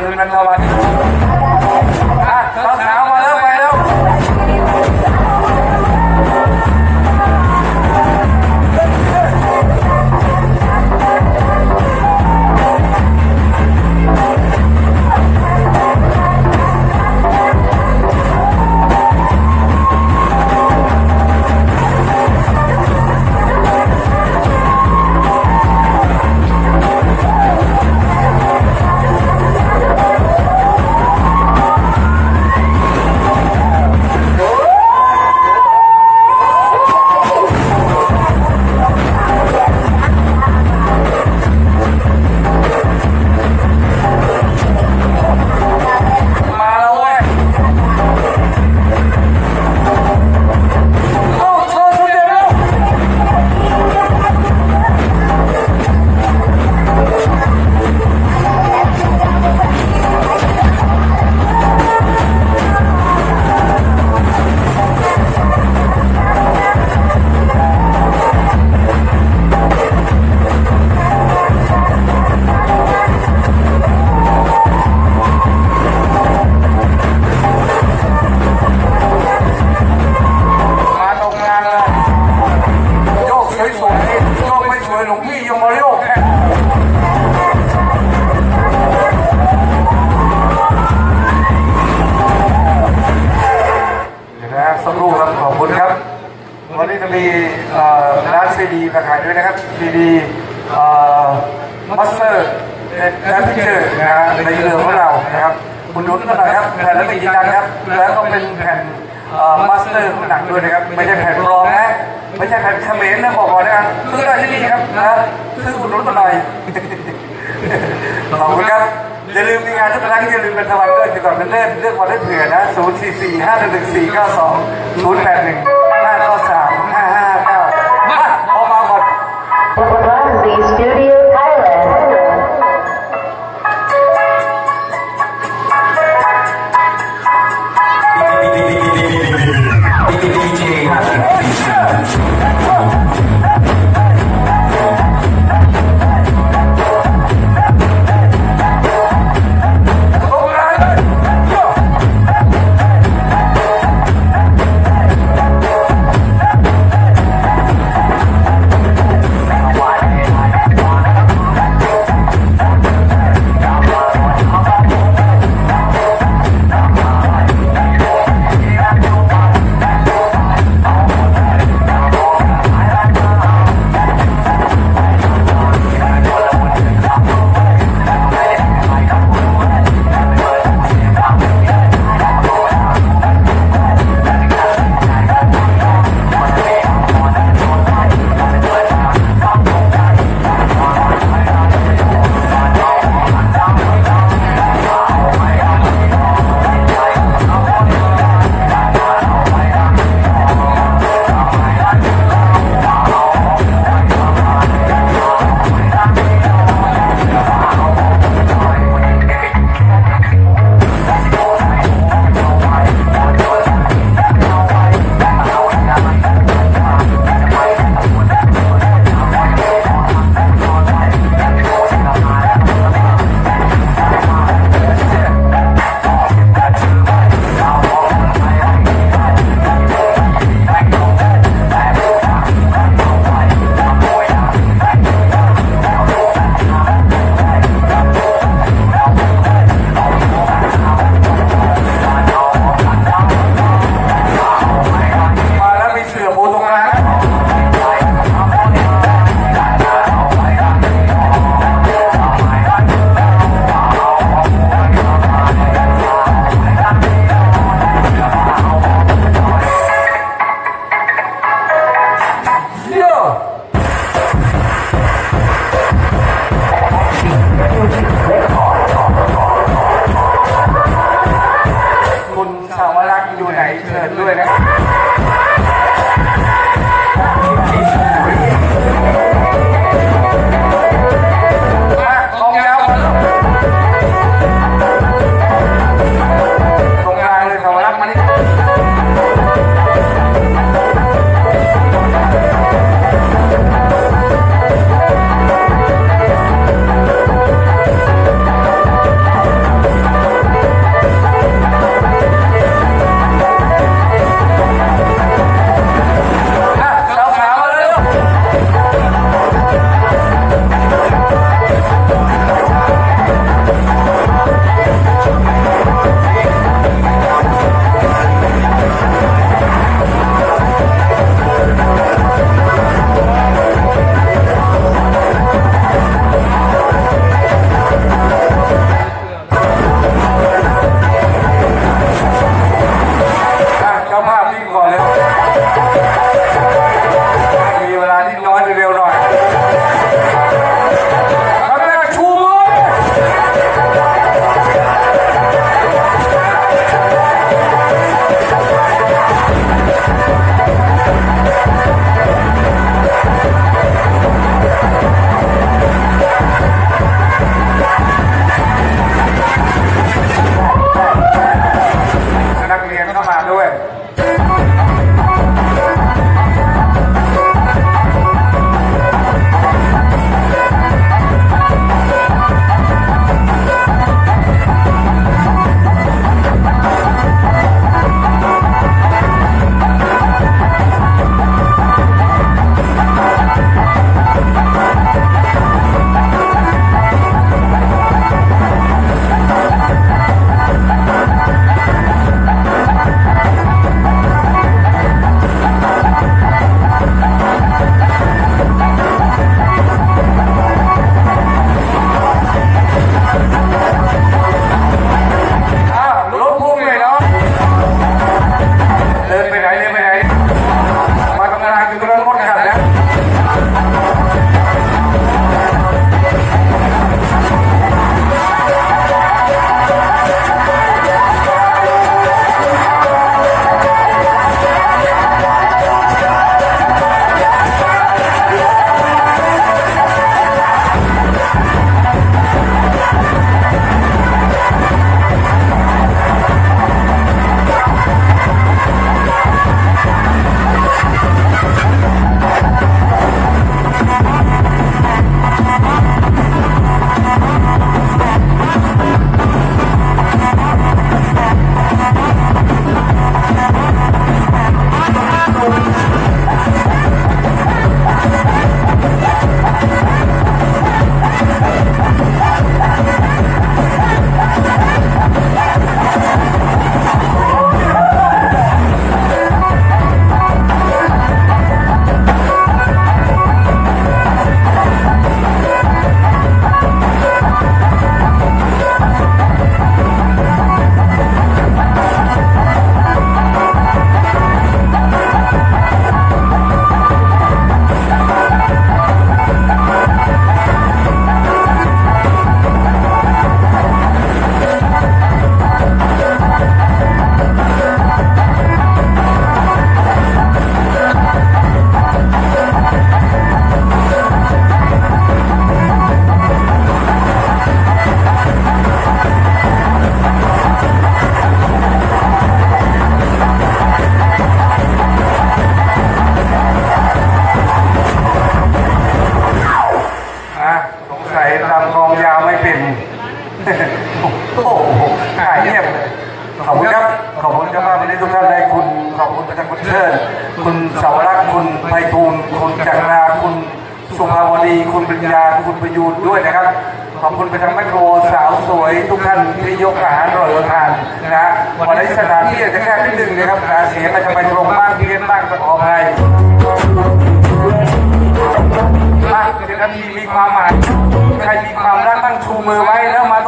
นนันทวันอะสาว ขอบคุณครับ อย่าลืมมีงานทุกครั้งอย่าลืมเป็นสวัคเกิดติดต่อเป็นเล่มเรื่องวันให้เผื่อนะ 0 4 4 5 1 4 9 2 0 8 1 ปัญญาคุณประยูนด้วยนะครับขอบคุณไปทางแมคโครสาวสวยทุกท่านที่ยกอาหารอร่อยทานนะฮะวันนี้สถานที่อาจจะแคบนิดนึงนะครับนะเสียงอาจจะไปตรงบ้านเพี้ยนบ้างต้องขออภัยบ้านเป็นนาทีมีความหมายใครมีความรักตั้งชูมือไว้แล้วมา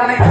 tarde.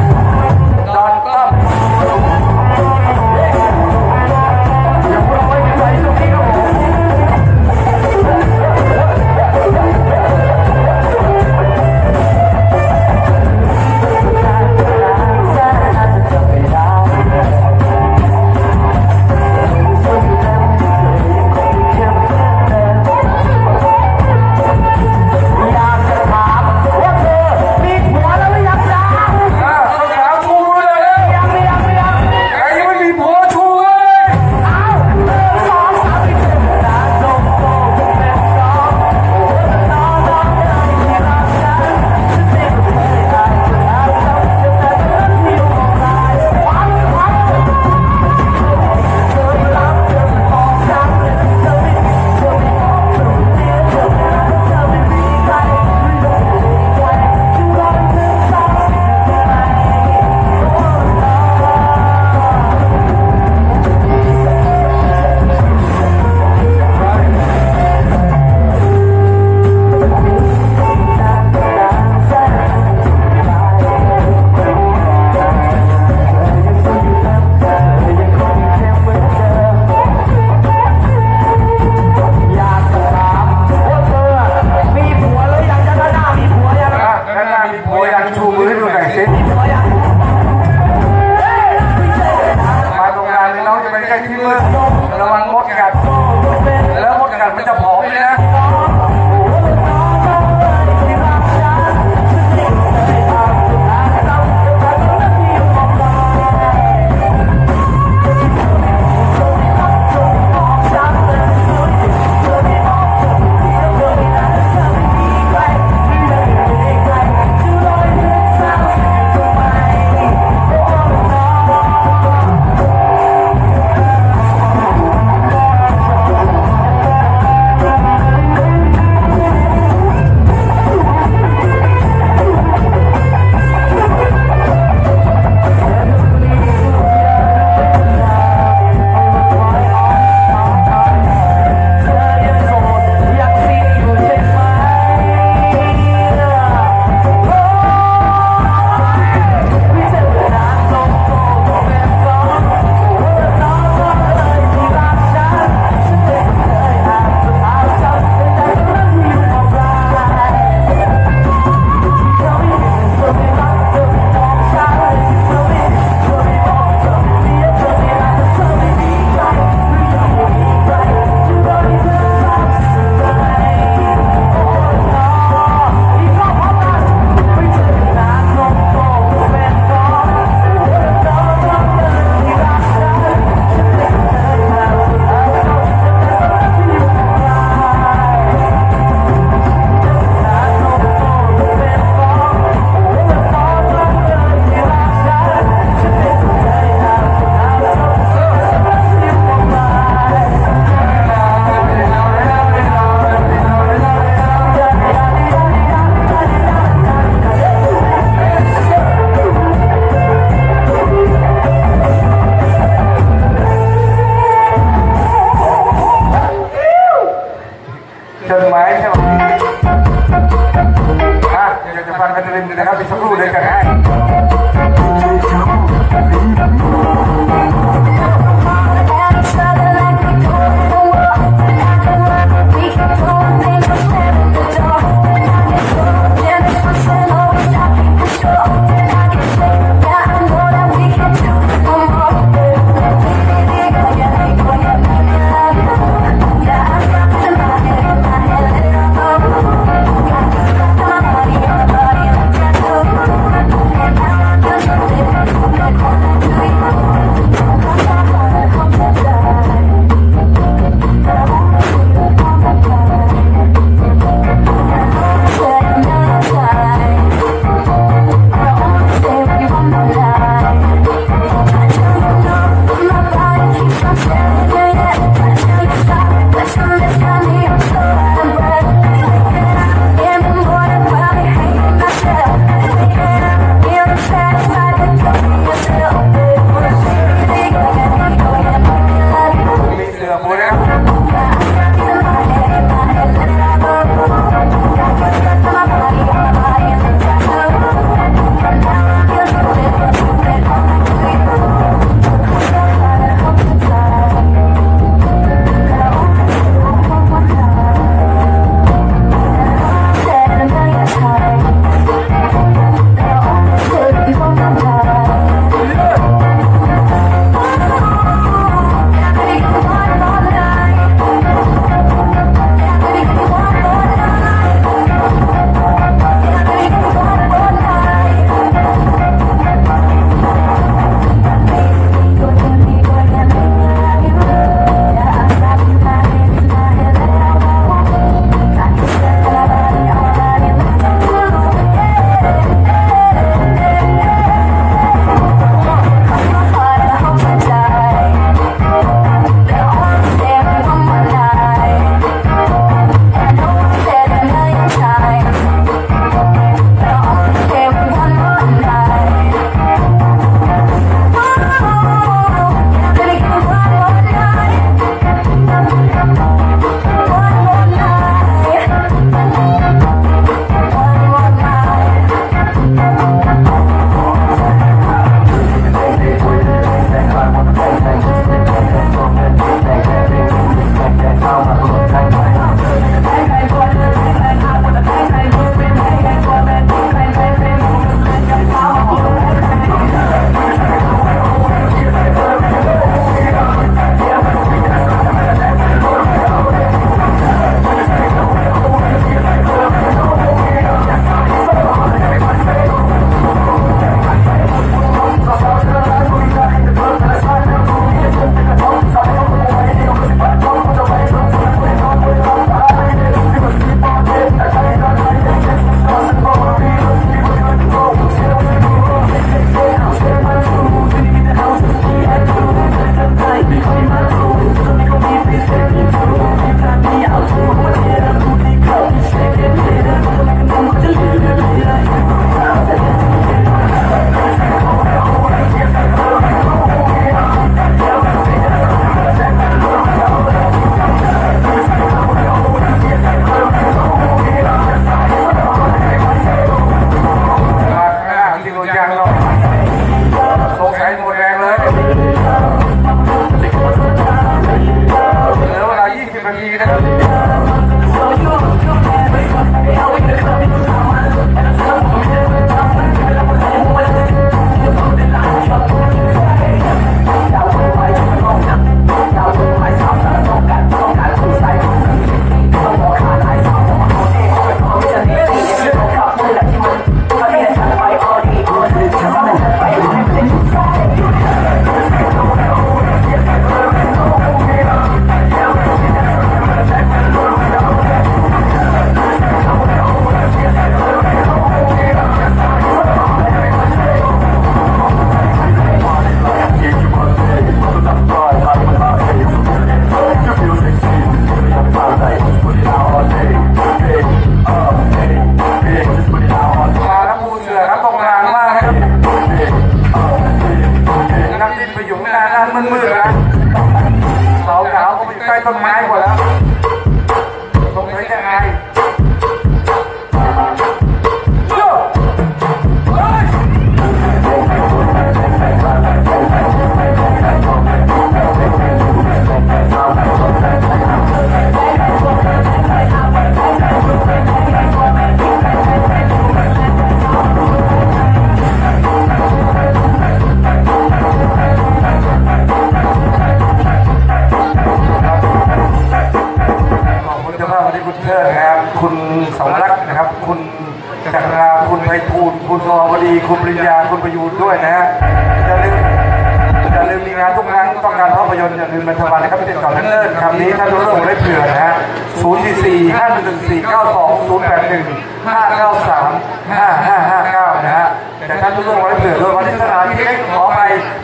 นตร์อย่าลืมบรรทบาลนะครับติดต่อท่านเนิ่นคำนี้ท่านต้องเริ่มได้เผื่อนะฮะ0 4 4 5 1 4 9 2 0 8 1 5 9 3 5 5 5 9นะฮะแต่ท่านต้องเริ่มไว้เผื่อด้วยวันที่สถานที่เล็กขอไป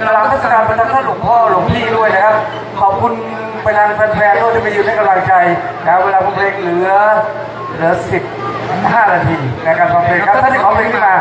ตลาดเทศกาลประจำท่านหลวงพ่อหลวงพี่ด้วยนะครับ ขอบคุณไปทางแฟนๆด้วยที่มายืนให้กำลังใจนะเวลาผมเพลงเหลือเหลือสิบห้านาทีในการฟังเพลงครับท่านที่ขอเพลงนี้มา